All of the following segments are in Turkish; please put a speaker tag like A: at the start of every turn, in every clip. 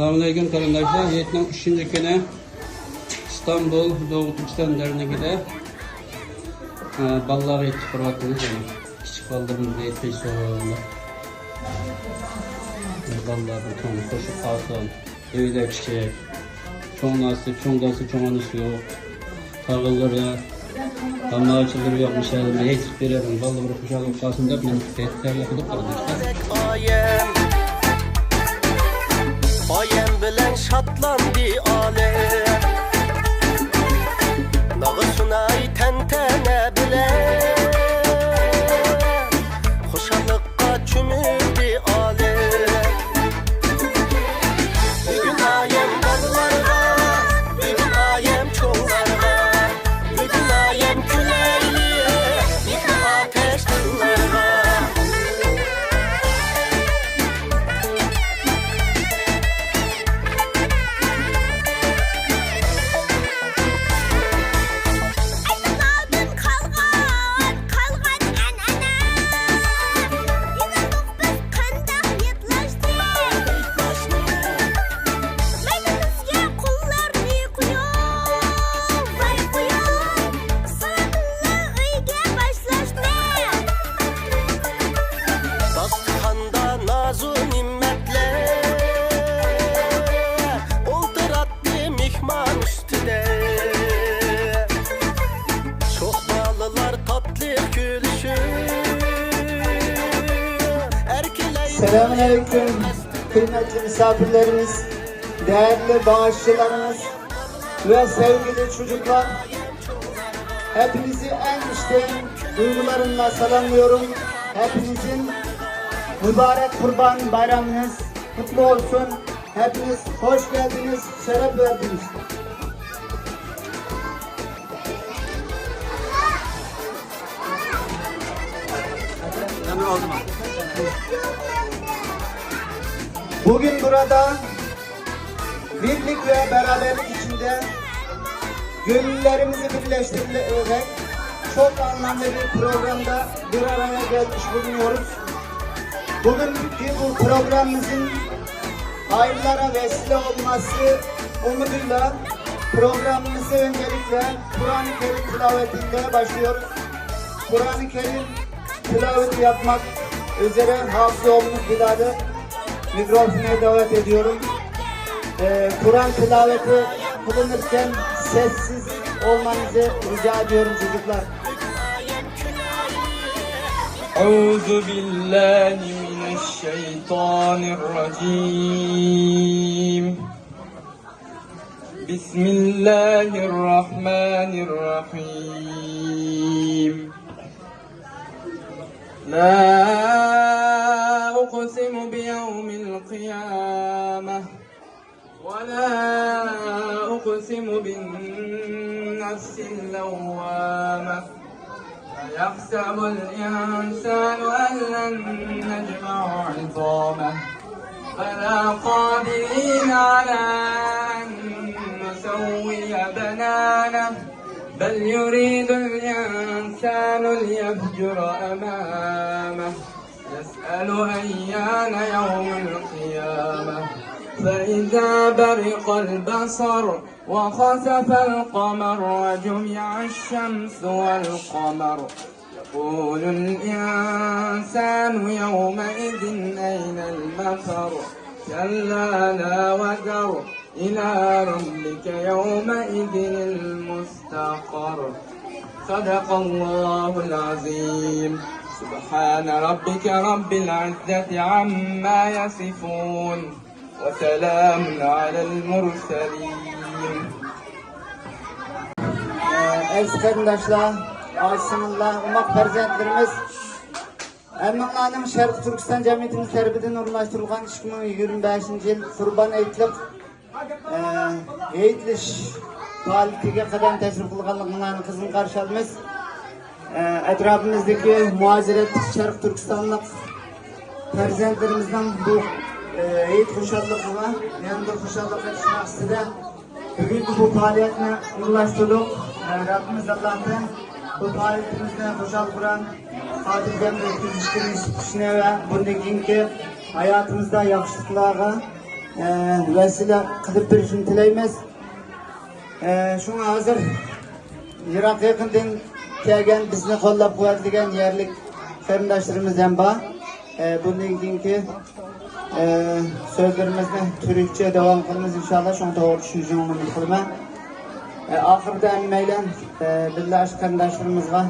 A: Selamünaleyküm arkadaşlar. Vietnam 3. günü İstanbul Doğu Türkistan Derneği'de e, ballar etti kurbaktınız yani. Küçük ballarımız etti sonunda. Ballar bir tane koşup kalsın. Evler çiçek. Çoğunası, çoğunası, çoğunası yok. Tağılları, damla açıları yapmış elimde. Hiç verelim. Ballı bir kuşağı kalsın da benim tehditler yapılıp arkadaşlar.
B: Bilen şatlandı alem
C: Selamünaleyküm kıymetli misafirlerimiz, değerli bağışçılarımız ve sevgili çocuklar. Hepinizi en içten duygularımla selamlıyorum. Hepinizin mübarek kurban bayramınız kutlu olsun. Hepiniz hoş geldiniz, şeref verdiniz. Bugün burada birlik ve beraberlik içinde gönüllerimizi birleştirerek çok anlamlı bir programda bir araya gelmiş bulunuyoruz. Bugünkü bu programımızın hayırlara vesile olması umuduyla programımızı öncelikle Kur'an-ı Kerim tilavetiyle başlıyoruz. Kur'an-ı Kerim tilaveti yapmak üzere Hafızoğlu'nun Bilal'i mikrofona davet ediyorum. Ee, Kur'an tilaveti kılınırken sessiz olmanızı rica ediyorum çocuklar.
D: أعوذ بالله من الشيطان الرجيم بسم الله الرحمن الرحيم لا أقسم بيوم القيامة ولا أقسم بالنفس اللوامة أيحسب الإنسان أن لن نجمع عظامه بلى قادرين على أن نسوي بنانه بل يريد الإنسان ليفجر أمامه يسأل أيان يوم القيامة. فإذا برق البصر وخسف القمر وجمع الشمس والقمر يقول الإنسان يومئذ أين المفر؟ كلا لا وزر إلى ربك يومئذ المستقر صدق الله العظيم سبحان ربك رب العزة عما يصفون وسلام على المرسلين
C: Ee, Aziz kardeşler, aşsınlar, umak perzentlerimiz Ermenilerin Şerif Türkistan Cemiyeti'nin terbiyeden uğurlaştırılgan 2025 yıl Kurban Eytlik e, Eytliş faaliyetiga kadar teşrif kılganlıklarını kızın karşı almış. E, etrafımızdaki muaziret Şerif Türkistanlık perzentlerimizden bu Eğit Kuşallıkı'na yanında kuşallık etmek istedi. Bugün bu faaliyetini ulaştırdık. E, Rabbimiz Allah'tan bu faaliyetimizde Kuşal Kur'an Fatih Cemre Tüzüştürü İnstitüsü'ne ve bundan keyinki hayatımızda yakışıklığa e, vesile kılıp duruşunu tileymiz. E, şuna hazır Irak yakından kelgen bizni kollab kuvvetligen yerlik qarindoshlarimiz ham bor. E, bundan keyingi e, so'zlarimizni turkcha davom qilamiz inshaalloh. Shuni to'g'ri tushunishingni umid qilaman. E, oxirida maylan e, billash qarindoshlarımizga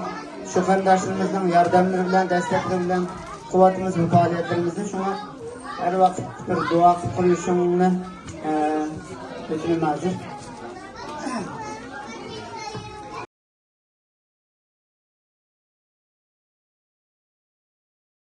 C: shu qarindoshlarimizning yordamlari bilan, destaklari bilan quvvatimiz va faoliyatlarimizni shunga har vaqt bir qilib qo'yishingni e, o'tinaman hozir.